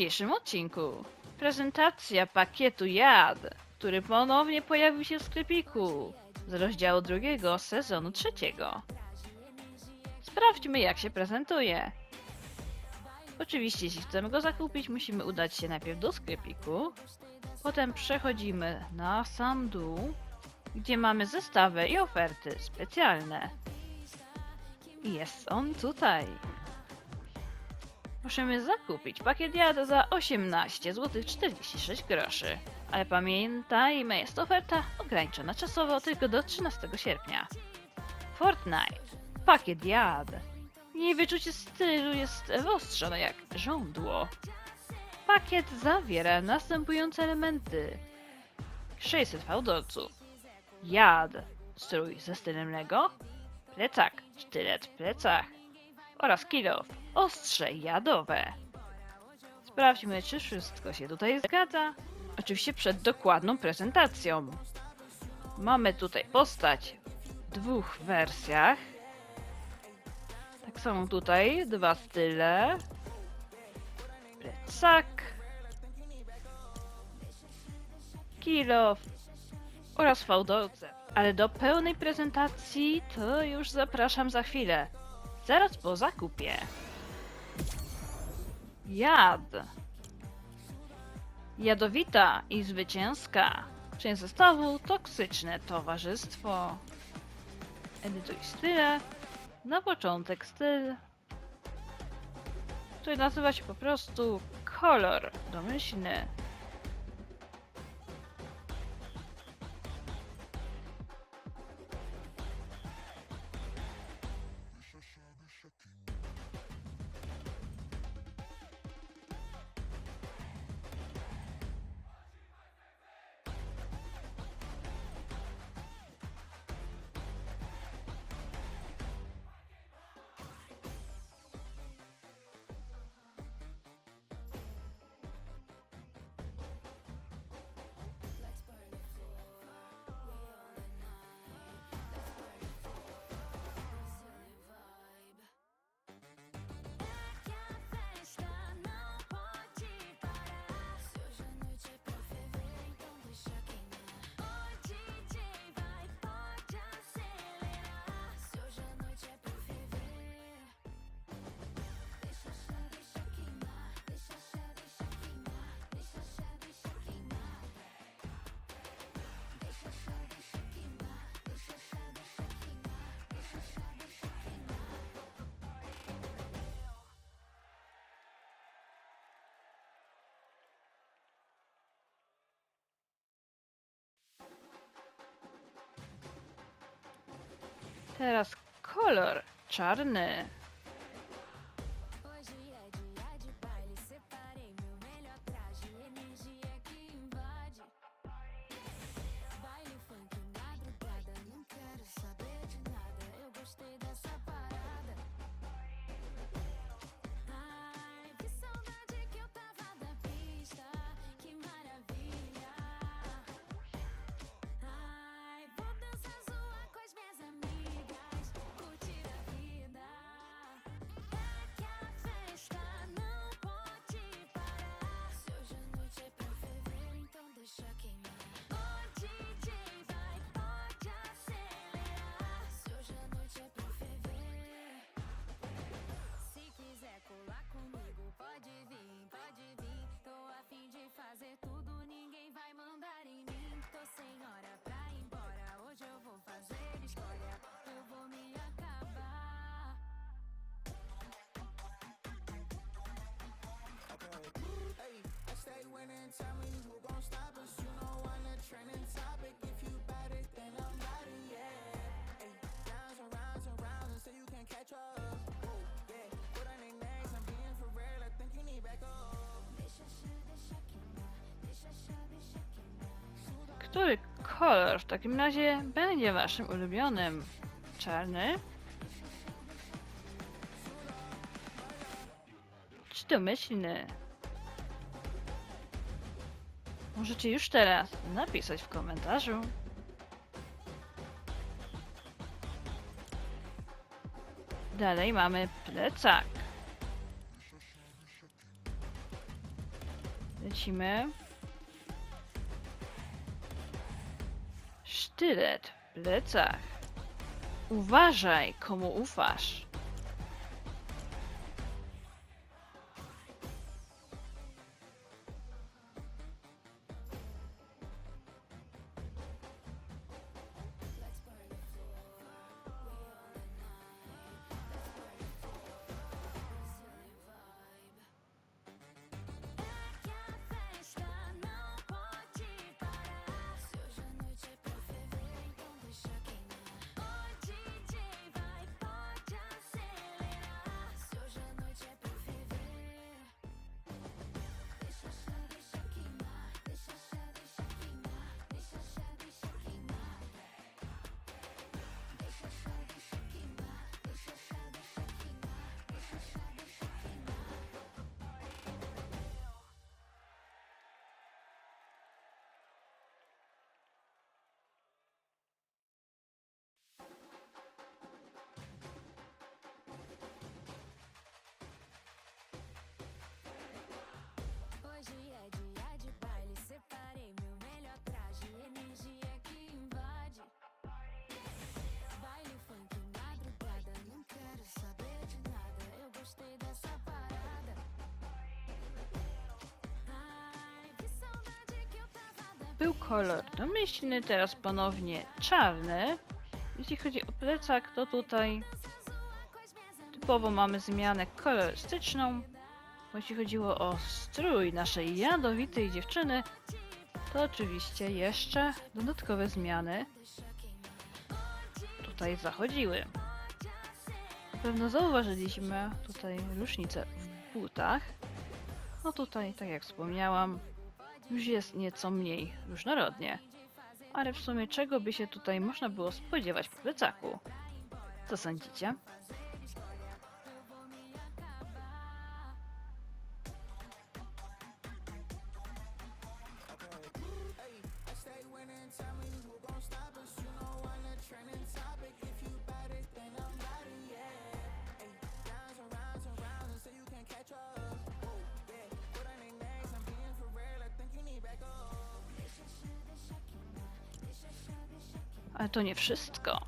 dzisiejszym odcinku. Prezentacja pakietu jad, który ponownie pojawił się w sklepiku z rozdziału drugiego sezonu trzeciego. Sprawdźmy jak się prezentuje. Oczywiście jeśli chcemy go zakupić musimy udać się najpierw do sklepiku, potem przechodzimy na sam dół, gdzie mamy zestawy i oferty specjalne. Jest on tutaj. Możemy zakupić pakiet jada za 18 zł 46 groszy. Ale pamiętajmy, jest oferta ograniczona czasowo tylko do 13 sierpnia. Fortnite. Pakiet jad. Jej wyczucie stylu jest wyostrzone jak żądło. Pakiet zawiera następujące elementy. 600 fałdolców. Jad. Strój ze stylem Lego. Plecak. Sztylet w plecach. Oraz kilof. Ostrze jadowe. Sprawdźmy, czy wszystko się tutaj zgadza. Oczywiście przed dokładną prezentacją. Mamy tutaj postać w dwóch wersjach. Tak samo tutaj dwa style. Plecak. Kilof oraz fałdolce. Ale do pełnej prezentacji to już zapraszam za chwilę. Zaraz po zakupie. Jad. Jadowita i zwycięska. Część zestawu toksyczne towarzystwo. Edytuj style. Na początek styl, który nazywa się po prostu kolor domyślny. Teraz kolor czarny. Który kolor w takim razie będzie waszym ulubionym? Czarny? Czy domyślny? Możecie już teraz napisać w komentarzu. Dalej mamy plecak. lecimy. Sztylet w plecach. Uważaj, komu ufasz. Był kolor domyślny, teraz ponownie czarny. Jeśli chodzi o plecak, to tutaj typowo mamy zmianę kolorystyczną. Jeśli chodziło o strój naszej jadowitej dziewczyny, to oczywiście jeszcze dodatkowe zmiany tutaj zachodziły. Na pewno zauważyliśmy tutaj różnicę w butach. No tutaj, tak jak wspomniałam, już jest nieco mniej różnorodnie. Ale w sumie czego by się tutaj można było spodziewać po plecaku? Co sądzicie? To nie wszystko.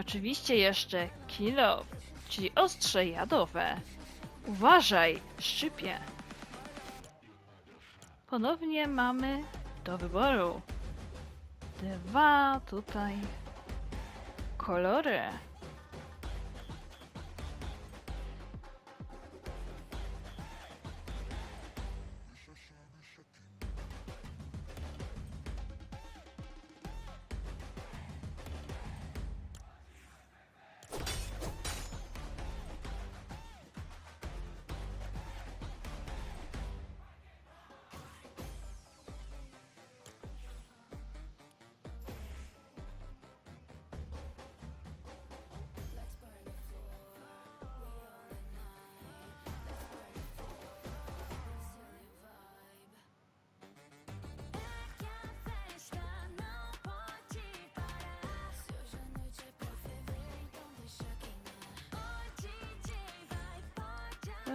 Oczywiście jeszcze kilo, czyli ostrze jadowe. Uważaj, szczypie. Ponownie mamy do wyboru dwa tutaj kolory.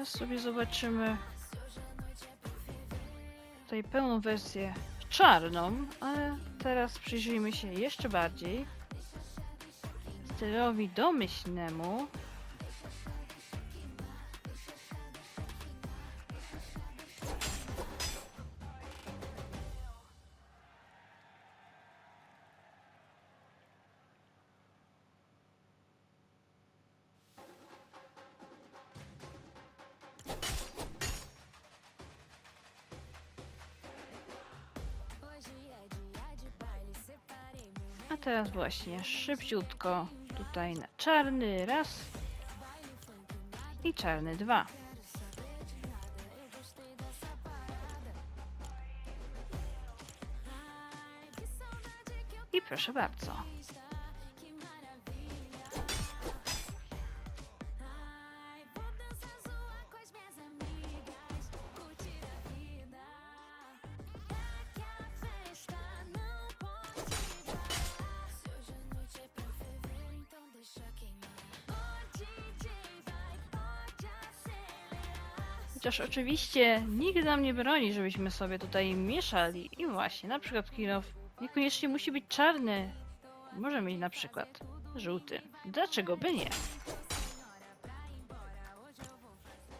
Teraz sobie zobaczymy tutaj pełną wersję czarną, ale teraz przyjrzyjmy się jeszcze bardziej stylowi domyślnemu. Teraz właśnie szybciutko tutaj na czarny raz i czarny dwa. I proszę bardzo. Chociaż oczywiście nikt nam nie broni, żebyśmy sobie tutaj mieszali. I właśnie, na przykład Kirow niekoniecznie musi być czarny. Może mieć na przykład żółty. Dlaczego by nie?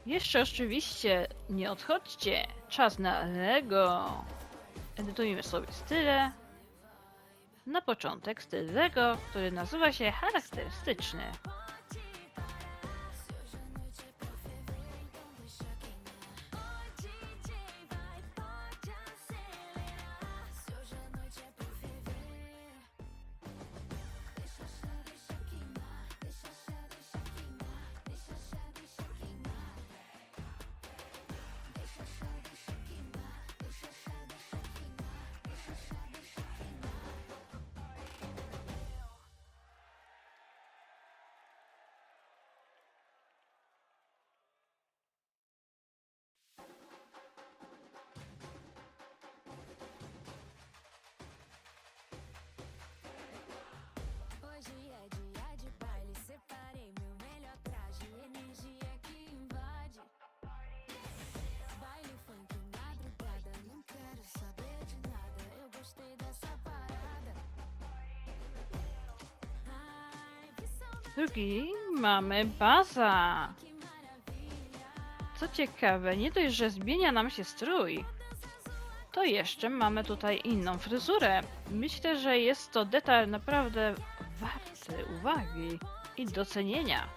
Jeszcze oczywiście nie odchodźcie. Czas na Lego. Edytujemy sobie style. Na początek styl Lego, który nazywa się charakterystyczny. Drugi mamy baza. Co ciekawe, nie dość, że zmienia nam się strój, to jeszcze mamy tutaj inną fryzurę. Myślę, że jest to detal naprawdę warty uwagi i docenienia.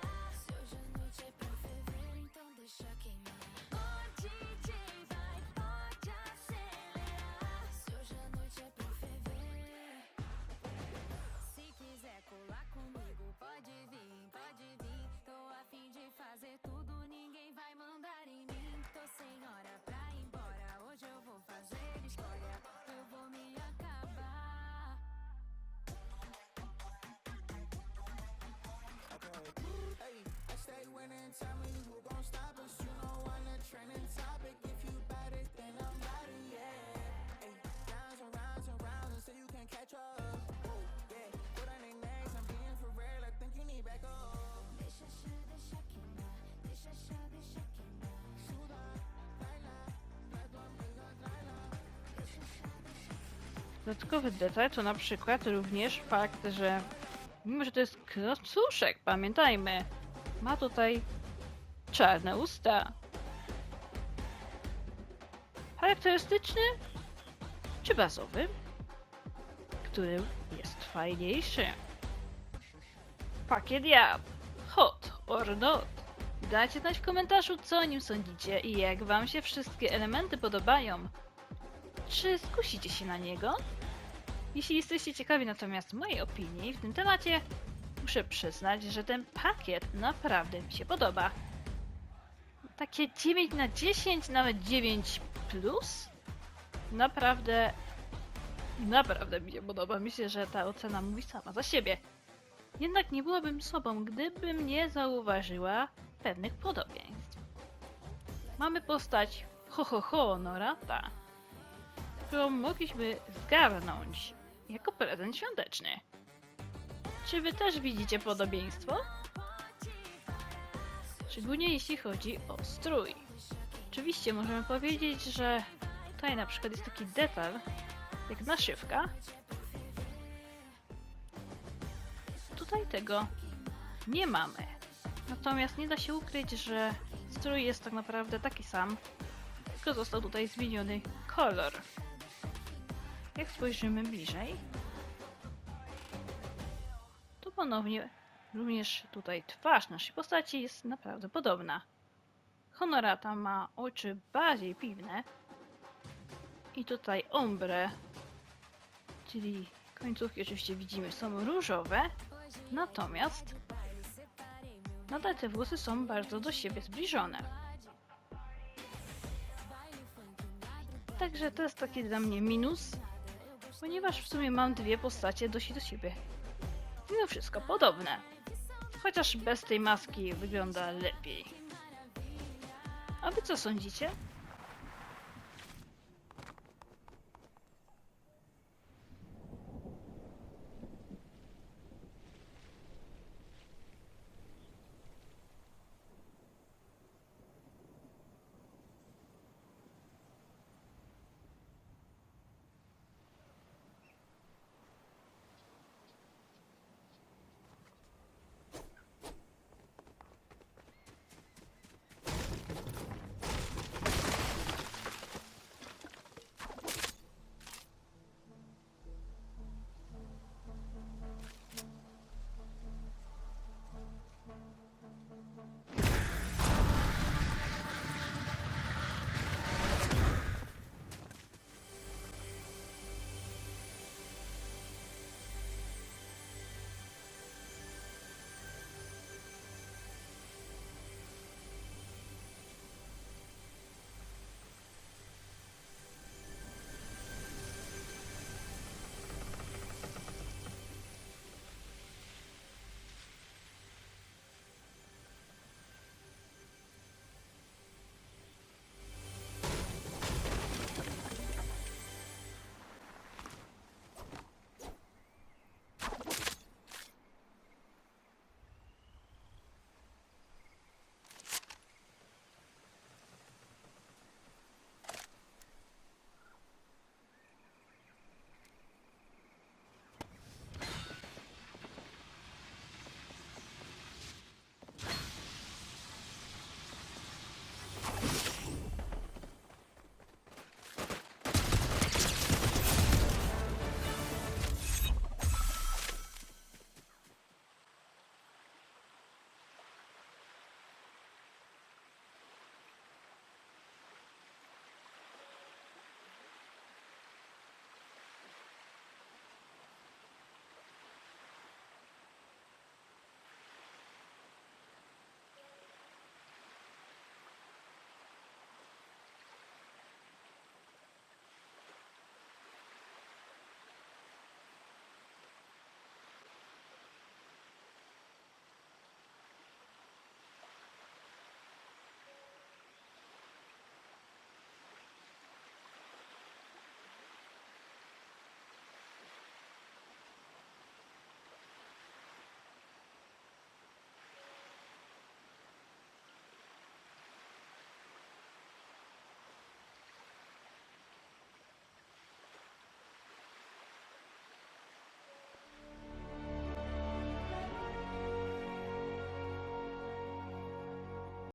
Dodatkowy detal to na przykład również fakt, że mimo, że to jest klocuszek, pamiętajmy, ma tutaj czarne usta. Charakterystyczny czy bazowy? Który jest fajniejszy? Pakiet jab. Hot or not? Dajcie znać w komentarzu, co o nim sądzicie i jak wam się wszystkie elementy podobają. Czy skusicie się na niego? Jeśli jesteście ciekawi natomiast mojej opinii w tym temacie, muszę przyznać, że ten pakiet naprawdę mi się podoba. Takie 9 na 10, nawet 9 plus? Naprawdę, naprawdę mi się podoba. Myślę, że ta ocena mówi sama za siebie. Jednak nie byłabym sobą, gdybym nie zauważyła pewnych podobieństw. Mamy postać ho ho ho Norata, którą mogliśmy zgarnąć jako prezent świąteczny. Czy wy też widzicie podobieństwo? Szczególnie jeśli chodzi o strój. Oczywiście możemy powiedzieć, że tutaj na przykład jest taki detal, jak naszywka. Tutaj tego nie mamy. Natomiast nie da się ukryć, że strój jest tak naprawdę taki sam, tylko został tutaj zmieniony kolor. Jak spojrzymy bliżej, to ponownie również tutaj twarz naszej postaci jest naprawdę podobna. Honorata ma oczy bardziej piwne i tutaj ombre, czyli końcówki oczywiście widzimy są różowe, natomiast nadal te włosy są bardzo do siebie zbliżone. Także to jest taki dla mnie minus, ponieważ w sumie mam dwie postacie dość do siebie. Mimo wszystko podobne. Chociaż bez tej maski wygląda lepiej. A wy co sądzicie?